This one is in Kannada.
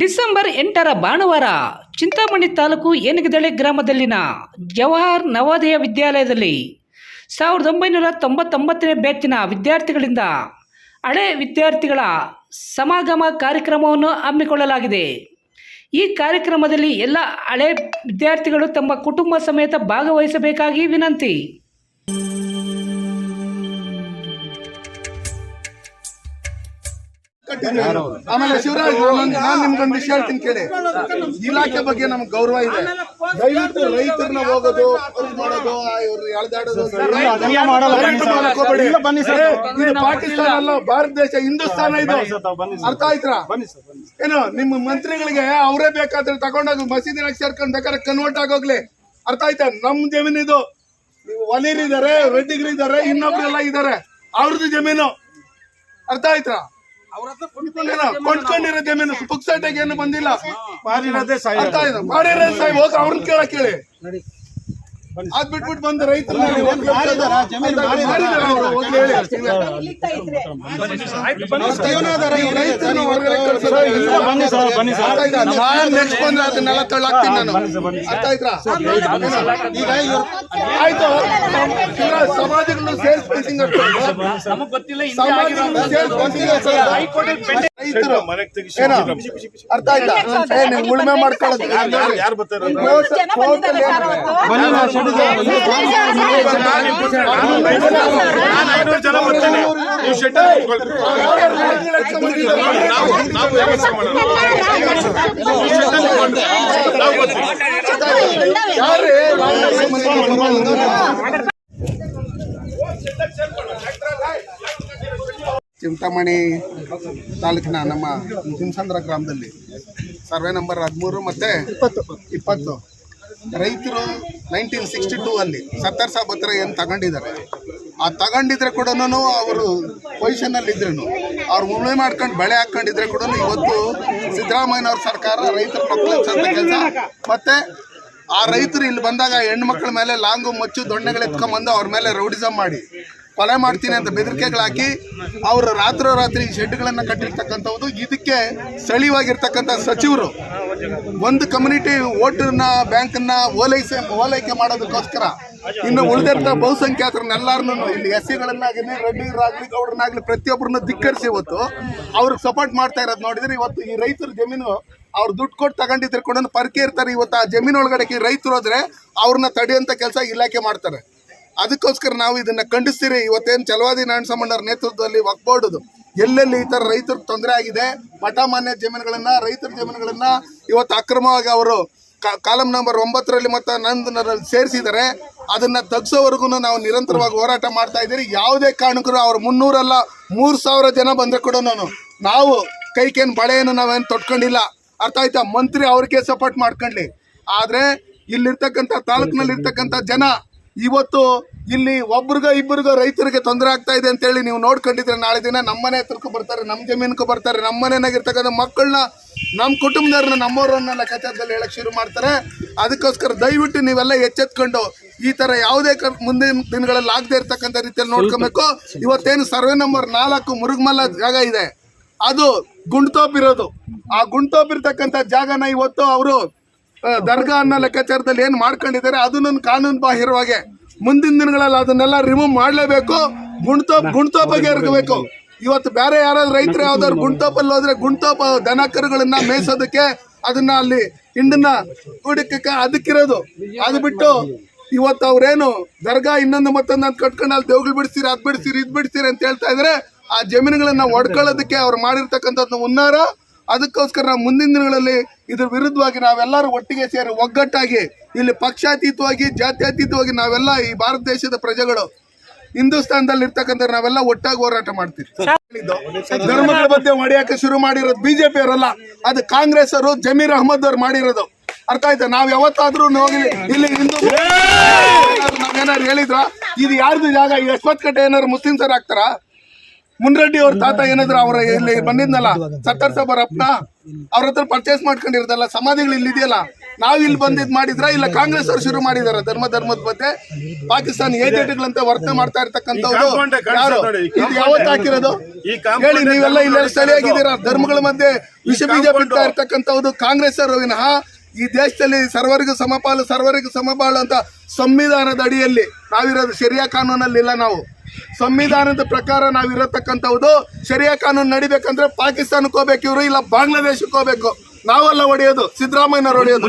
ಡಿಸೆಂಬರ್ ಎಂಟರ ಭಾನುವಾರ, ಚಿಂತಾಮಣಿ ತಾಲೂಕು ಏನಗದಳೆ ಗ್ರಾಮದಲ್ಲಿನ ಜವಾಹರ್ ನವೋದಯ ವಿದ್ಯಾಲಯದಲ್ಲಿ ಸಾವಿರದ ಒಂಬೈನೂರ ತೊಂಬತ್ತೊಂಬತ್ತನೇ ಬ್ಯಾಚಿನ ವಿದ್ಯಾರ್ಥಿಗಳಿಂದ ಹಳೆ ವಿದ್ಯಾರ್ಥಿಗಳ ಸಮಾಗಮ ಕಾರ್ಯಕ್ರಮವನ್ನು ಹಮ್ಮಿಕೊಳ್ಳಲಾಗಿದೆ. ಈ ಕಾರ್ಯಕ್ರಮದಲ್ಲಿ ಎಲ್ಲ ಹಳೆ ವಿದ್ಯಾರ್ಥಿಗಳು ತಮ್ಮ ಕುಟುಂಬ ಸಮೇತ ಭಾಗವಹಿಸಬೇಕಾಗಿ ವಿನಂತಿ. ಆಮೇಲೆ ಶಿವರಾಜ್ ನಾನು ನಿಮ್ಗೊಂದು ವಿಷಯ ಹೇಳ್ತೀನಿ ಕೇಳಿ. ಇಲಾಖೆ ಬಗ್ಗೆ ನಮ್ಗೆ ಗೌರವ ಇದೆ. ದಯವಿಟ್ಟು ರೈತರನ್ನ ಹೋಗೋದು ಮಾಡೋದು ಇವ್ರು ಎಳ್ದಾಡೋದು. ಇದು ಪಾಕಿಸ್ತಾನ ಅಲ್ಲ ಭಾರತ ದೇಶ ಹಿಂದೂಸ್ತಾನ ಇದು. ಅರ್ಥ ಆಯ್ತಾ? ಏನು ನಿಮ್ಮ ಮಂತ್ರಿಗಳಿಗೆ ಅವರೇ ಬೇಕಾದ್ರೆ ತಗೊಂಡೋಗಿ ಮಸೀದಿನಾಗ ಸೇರ್ಕೊಂಡು ಬೇಕಾದ್ರೆ ಕನ್ವರ್ಟ್ ಆಗೋಗ್ಲಿ. ಅರ್ಥ ಆಯ್ತಾ? ನಮ್ ಜಮೀನು ಇದು. ಒಲಿರಿದ್ದಾರೆ ರೆಡ್ಡಿಗರಿದ್ದಾರೆ ಇನ್ನೊಬ್ರೆಲ್ಲ ಇದ್ದಾರೆ. ಅವ್ರದ್ದು ಜಮೀನು. ಅರ್ಥ ಆಯ್ತಾ? ಕೊಂಡ್ಕೊಂಡಿರೋ ಜಮೀನು ಪುಕ್ಸಟೆಗೆ ಏನು ಬಂದಿಲ್ಲ. ಮಾಡಿರೋದೇ ಸಾಯಿ ಅರ್ಥ ಆಯ್ತಾ? ಮಾಡಿರೋ ಸಾಹೇಬ್ ಹೋಗಿ ಅವ್ರನ್ನ ಕೇಳಕ್ ಕೇಳಿ ಅದ್ ಬಿಟ್ಬಿಟ್ಟು ಬಂದು ರೈತರು ನೆಕ್ಸ್ಟ್ ಬಂದ್ರೆ ಅದನ್ನೆಲ್ಲ ತಳ್ಳಾಕ್ತೀನಿ ನಾನು. ಅರ್ಥ ಆಯ್ತಾ? ಈಗ ಆಯ್ತು ಸಮಾಜಗಳನ್ನು ಸೇಲ್ಸ್ ಫಿಕ್ಸಿಂಗ್ ರೈತರು ಅರ್ಥ ಆಯ್ತಾ ನೀವು ಉಳುಮೆ ಮಾಡ್ಕೊಳ್ಳೋದು ಯಾರು ಬರ್ತಾರೆ ಜನ ಬರ್ತೀನಿ ನೀವು ಶೆಡ್. ನಾವು ವ್ಯವಸ್ಥೆ ಮಾಡೋಣ ಚಿಂತಾಮಣಿ ತಾಲೂಕಿನ ನಮ್ಮ ಹಿಂಸಂದ್ರ ಗ್ರಾಮದಲ್ಲಿ. ಸರ್ವೆ ನಂಬರ್ ಹದಿಮೂರು ಮತ್ತು ಇಪ್ಪತ್ತು. ರೈತರು ನೈನ್ಟೀನ್ ಸಿಕ್ಸ್ಟಿ ಟೂ ಅಲ್ಲಿ ಸತ್ತರ್ ಸಾಬ್ ಹತ್ರ ಏನು ತಗೊಂಡಿದ್ದಾರೆ? ಆ ತಗೊಂಡಿದ್ರೆ ಕೂಡ ಅವರು ಪೊಸಿಷನಲ್ಲಿ ಇದ್ರು ಅವ್ರು ಉಳುಮೆ ಮಾಡ್ಕೊಂಡು ಬೆಳೆ ಹಾಕೊಂಡಿದ್ರೆ ಕೂಡ ಇವತ್ತು ಸಿದ್ದರಾಮಯ್ಯನವ್ರ ಸರ್ಕಾರ ರೈತರ ಮಕ್ಕಳು ಕೆಲಸ. ಮತ್ತು ಆ ರೈತರು ಇಲ್ಲಿ ಬಂದಾಗ ಹೆಣ್ಮಕ್ಳ ಮಕ್ಕಳ ಮೇಲೆ ಲಾಂಗು ಮಚ್ಚು ದೊಣ್ಣೆಗಳು ಎತ್ಕೊಂಬಂದು ಅವ್ರ ಮೇಲೆ ರೌಡಿಸಮ್ ಮಾಡಿ. ಕೊಲೆ ಮಾಡ್ತೀನಿ ಅಂತ ಬೆದರಿಕೆಗಳು ಹಾಕಿ ಅವರು ರಾತ್ರೋರಾತ್ರಿ ಶೆಡ್ಗಳನ್ನು ಕಟ್ಟಿರ್ತಕ್ಕಂಥದ್ದು ಇದಕ್ಕೆ ಸ್ಥಳೀಯವಾಗಿರ್ತಕ್ಕಂಥ ಸಚಿವರು ಒಂದು ಕಮ್ಯುನಿಟಿ ಓಟನ್ನ ಬ್ಯಾಂಕನ್ನ ಓಲೈಸೆ, ಓಲೈಕೆ ಮಾಡೋದಕ್ಕೋಸ್ಕರ ಇನ್ನು ಉಳಿದಿರ್ತ ಬಹುಸಂಖ್ಯಾತರನ್ನೆಲ್ಲರನ್ನು ಇಲ್ಲಿ ಎಸ್ ಸಿಗಳನ್ನಾಗಲಿ ರೆಡ್ಡಿಗರಾಗಲಿ ಗೌಡ್ರನ್ನಾಗಲಿ ಪ್ರತಿಯೊಬ್ಬರನ್ನ ಧಿಕ್ಕರಿಸಿ ಇವತ್ತು ಅವ್ರಿಗೆ ಸಪೋರ್ಟ್ ಮಾಡ್ತಾ ಇರೋದು ನೋಡಿದ್ರೆ ಇವತ್ತು ಈ ರೈತರ ಜಮೀನು ಅವ್ರು ದುಡ್ಡು ಕೊಟ್ಟು ತಗೊಂಡಿದ್ರೆ ಕೂಡ ಪರ್ಕೆ ಇರ್ತಾರೆ. ಇವತ್ತು ಆ ಜಮೀನು ಒಳಗಡೆ ರೈತರು ಹೋದ್ರೆ ಅವ್ರನ್ನ ತಡೆಯುವಂಥ ಕೆಲಸ ಇಲಾಖೆ ಮಾಡ್ತಾರೆ. ಅದಕ್ಕೋಸ್ಕರ ನಾವು ಇದನ್ನ ಖಂಡಿಸ್ತೀರಿ. ಇವತ್ತೇನು ಚಲವಾದಿ ನಾರಾಯಣಸಮ್ಮಣ್ಣವ್ರ ನೇತೃತ್ವದಲ್ಲಿ ಒಗ್ಬೋಡುದು ಎಲ್ಲೆಲ್ಲಿ ಈ ಥರ ರೈತರಿಗೆ ತೊಂದರೆ ಆಗಿದೆ ಮಠ ಮಾನ್ಯ ಜಮೀನುಗಳನ್ನ, ರೈತರ ಜಮೀನುಗಳನ್ನ ಇವತ್ತು ಅಕ್ರಮವಾಗಿ ಅವರು ಕಾಲಂ ನಂಬರ್ ಒಂಬತ್ತರಲ್ಲಿ ಮತ್ತು ನಂದನರಲ್ಲಿ ಸೇರಿಸಿದ್ದಾರೆ. ಅದನ್ನ ತಗ್ಸೋವರೆಗೂ ನಾವು ನಿರಂತರವಾಗಿ ಹೋರಾಟ ಮಾಡ್ತಾ ಇದ್ದೀರಿ. ಯಾವುದೇ ಕಾರಣಕ್ಕೂ ಅವ್ರು ಮುನ್ನೂರಲ್ಲ, ಮೂರು ಸಾವಿರ ಜನ ಬಂದ್ರೆ ಕೂಡ ನಾನು ನಾವು ಕೈಕೇನು ಬಳೆಯನ್ನು ನಾವೇನು ತೊಟ್ಕೊಂಡಿಲ್ಲ. ಅರ್ಥ ಆಯ್ತಾ? ಮಂತ್ರಿ ಅವ್ರಿಗೆ ಸಪೋರ್ಟ್ ಮಾಡ್ಕೊಂಡ್ಲಿ. ಆದ್ರೆ ಇಲ್ಲಿರ್ತಕ್ಕಂಥ ತಾಲೂಕ್ನಲ್ಲಿರ್ತಕ್ಕಂಥ ಜನ ಇವತ್ತು ಇಲ್ಲಿ ಒಬ್ರಿಗ ಇಬ್ಬರಿಗೋ ರೈತರಿಗೆ ತೊಂದರೆ ಆಗ್ತಾ ಇದೆ ಅಂತೇಳಿ ನೀವು ನೋಡ್ಕೊಂಡಿದ್ರೆ ನಾಳೆ ದಿನ ನಮ್ಮನೆ ಹತ್ರಕ್ಕೂ ಬರ್ತಾರೆ ನಮ್ಮ ಜಮೀನಿಗೂ ಬರ್ತಾರೆ ನಮ್ಮ ಮನೆಯಾಗಿರ್ತಕ್ಕಂಥ ಮಕ್ಕಳನ್ನ ನಮ್ಮ ಕುಟುಂಬದವ್ರನ್ನ ನಮ್ಮವ್ರನ್ನ ಲೆಕ್ಕಾಚಾರದಲ್ಲಿ ಹೇಳಕ್ ಶುರು ಮಾಡ್ತಾರೆ. ಅದಕ್ಕೋಸ್ಕರ ದಯವಿಟ್ಟು ನೀವೆಲ್ಲ ಎಚ್ಚೆತ್ಕೊಂಡು ಈ ತರ ಯಾವುದೇ ಮುಂದಿನ ದಿನಗಳಲ್ಲಿ ಆಗದೆ ಇರ್ತಕ್ಕಂಥ ರೀತಿಯಲ್ಲಿ ನೋಡ್ಕೊಬೇಕು. ಇವತ್ತೇನು ಸರ್ವೆ ನಂಬರ್ ನಾಲ್ಕು ಮುರುಗಮಲ್ಲ ಜಾಗ ಇದೆ. ಅದು ಗುಂಡ್ತೋಪ್ ಇರೋದು. ಆ ಗುಂಡ್ತೋಪ್ ಇರ್ತಕ್ಕಂಥ ಜಾಗನ ಇವತ್ತು ಅವರು ದರ್ಗಾ ಅನ್ನೋ ಲೆಕ್ಕಾಚಾರದಲ್ಲಿ ಏನು ಮಾಡ್ಕೊಂಡಿದ್ದಾರೆ ಅದನ್ನ ಕಾನೂನು ಬಾಹಿರವಾಗಿ. ಮುಂದಿನ ದಿನಗಳಲ್ಲಿ ಅದನ್ನೆಲ್ಲ ರಿಮೂವ್ ಮಾಡಲೇಬೇಕು ಗುಣ್ತೋಪ್ ಗುಣ್ತೋಪಗೆ ಇರಬೇಕು. ಇವತ್ತು ಬೇರೆ ಯಾರಾದ್ರೂ ರೈತರು ಯಾವ್ದಾದ್ರು ಗುಂಟೋಪಲ್ಲಿ ಹೋದ್ರೆ ಗುಂಡ್ತೋಪ ದನ ಕರುಗಳನ್ನ ಮೇಯಿಸೋದಕ್ಕೆ ಅದನ್ನ ಅಲ್ಲಿ ಹಿಂಡನ್ನ ಕೂಡಿಕ್ಕೆ ಅದಕ್ಕಿರೋದು. ಅದು ಬಿಟ್ಟು ಇವತ್ತು ಅವ್ರೇನು ದರ್ಗಾ ಇನ್ನೊಂದು ಮತ್ತೊಂದು ಅಂತ ಕಟ್ಕೊಂಡು ಅಲ್ಲಿ ದೇವ್ಗಳು ಬಿಡಿಸ್ತೀರಿ ಅದು ಬಿಡಿಸ್ತೀರಿ ಇದು ಬಿಡಿಸ್ತೀರಿ ಅಂತ ಹೇಳ್ತಾ ಇದ್ರೆ ಆ ಜಮೀನುಗಳನ್ನ ಒಡ್ಕೊಳ್ಳೋದಕ್ಕೆ ಅವ್ರು ಮಾಡಿರ್ತಕ್ಕಂಥದ್ದು ಮುನ್ನಾರ. ಅದಕ್ಕೋಸ್ಕರ ನಾವು ಮುಂದಿನ ದಿನಗಳಲ್ಲಿ ಇದ್ರ ವಿರುದ್ಧವಾಗಿ ನಾವೆಲ್ಲರೂ ಒಟ್ಟಿಗೆ ಸೇರಿ ಒಗ್ಗಟ್ಟಾಗಿ ಇಲ್ಲಿ ಪಕ್ಷಾತೀತವಾಗಿ ಜಾತ್ಯತೀತವಾಗಿ ನಾವೆಲ್ಲ ಈ ಭಾರತ ದೇಶದ ಪ್ರಜೆಗಳು ಹಿಂದೂಸ್ತಾನದಲ್ಲಿ ಇರ್ತಕ್ಕಂಥ ನಾವೆಲ್ಲ ಒಟ್ಟಾಗಿ ಹೋರಾಟ ಮಾಡ್ತೀವಿ. ಧರ್ಮಗಳ ಬಗ್ಗೆ ಹೊಡೆಯಕ್ಕೆ ಶುರು ಮಾಡಿರೋದು ಬಿಜೆಪಿ ಅವರಲ್ಲ ಅದು ಕಾಂಗ್ರೆಸ್ ಅವರು ಜಮೀರ್ ಅಹಮದ್ ಅವ್ರು ಮಾಡಿರೋದು. ಅರ್ಥ ಆಯ್ತಾ? ನಾವ್ ಯಾವತ್ತಾದ್ರೂ ಹೋಗಿ ಇಲ್ಲಿ ಹಿಂದೂ ನಾವೇನಾದ್ರು ಹೇಳಿದ್ರ? ಇದು ಯಾರ್ದು ಜಾಗ? ಯಶವಂತ್ ಕಟ್ಟೆ ಏನಾದ್ರು ಮುಸ್ಲಿಂ ಸರ್ ಆಗ್ತಾರಾ? ಮುನ್ರೆಡ್ಡಿ ಅವ್ರ ತಾತ ಏನಾದ್ರು ಅವ್ರ ಇಲ್ಲಿ ಬಂದಿದ್ನಲ್ಲ ಸತ್ತರ್ ಸಾಬರ್ ಅಪ್ಪನ ಅವ್ರ ಹತ್ರ ಪರ್ಚೇಸ್ ಮಾಡ್ಕೊಂಡಿರೋದಲ್ಲ ಸಮಾಧಿಗಳು ಇಲ್ಲಿ ಇದೆಯಲ್ಲ ನಾವ್ ಇಲ್ಲಿ ಬಂದಿದ್ ಮಾಡಿದ್ರ ಇಲ್ಲ ಕಾಂಗ್ರೆಸ್ ಅವ್ರು ಶುರು ಮಾಡಿದಾರ? ಧರ್ಮ ಧರ್ಮದ ಮಧ್ಯೆ ಪಾಕಿಸ್ತಾನ ಏಜೆಂಟ್ಗಳಂತೆ ವರ್ತನೆ ಮಾಡ್ತಾ ಇರ್ತಕ್ಕಂಥವ್ರು ಯಾರು? ಇದು ಯಾವತ್ತು ಹಾಕಿರೋದು? ಹೇಳಿ ನೀವೆಲ್ಲ ಇಲ್ಲ ಸರಿಯಾಗಿದ್ದೀರ? ಧರ್ಮಗಳ ಮಧ್ಯೆ ವಿಷ ಬೀಜ ಬಿಡ್ತಾ ಇರ್ತಕ್ಕಂಥವ್ರು ಕಾಂಗ್ರೆಸ್ ಅವರು ವಿನಃ ಈ ದೇಶದಲ್ಲಿ ಸರ್ವರಿಗೂ ಸಮಪಾಲು ಸರ್ವರಿಗೂ ಸಮಪಾಲು ಅಂತ ಸಂವಿಧಾನದ ಅಡಿಯಲ್ಲಿ ನಾವಿರೋದು ಶರಿಯಾ ಕಾನೂನಲ್ಲಿ ಇಲ್ಲ ನಾವು. ಸಂವಿಧಾನದ ಪ್ರಕಾರ ನಾವು ಇರತಕ್ಕಂಥವ್ದು ಶರಿಯಾ ಕಾನೂನು ನಡಿಬೇಕಂದ್ರೆ ಪಾಕಿಸ್ತಾನಕ್ಕೆ ಹೋಗ್ಬೇಕು ಇವರು ಇಲ್ಲ ಬಾಂಗ್ಲಾದೇಶಕ್ಕೆ ಹೋಗ್ಬೇಕು ನಾವೆಲ್ಲ ಹೊಡೆಯೋದು, ಸಿದ್ದರಾಮಯ್ಯನವ್ರು ಹೊಡೆಯೋದು.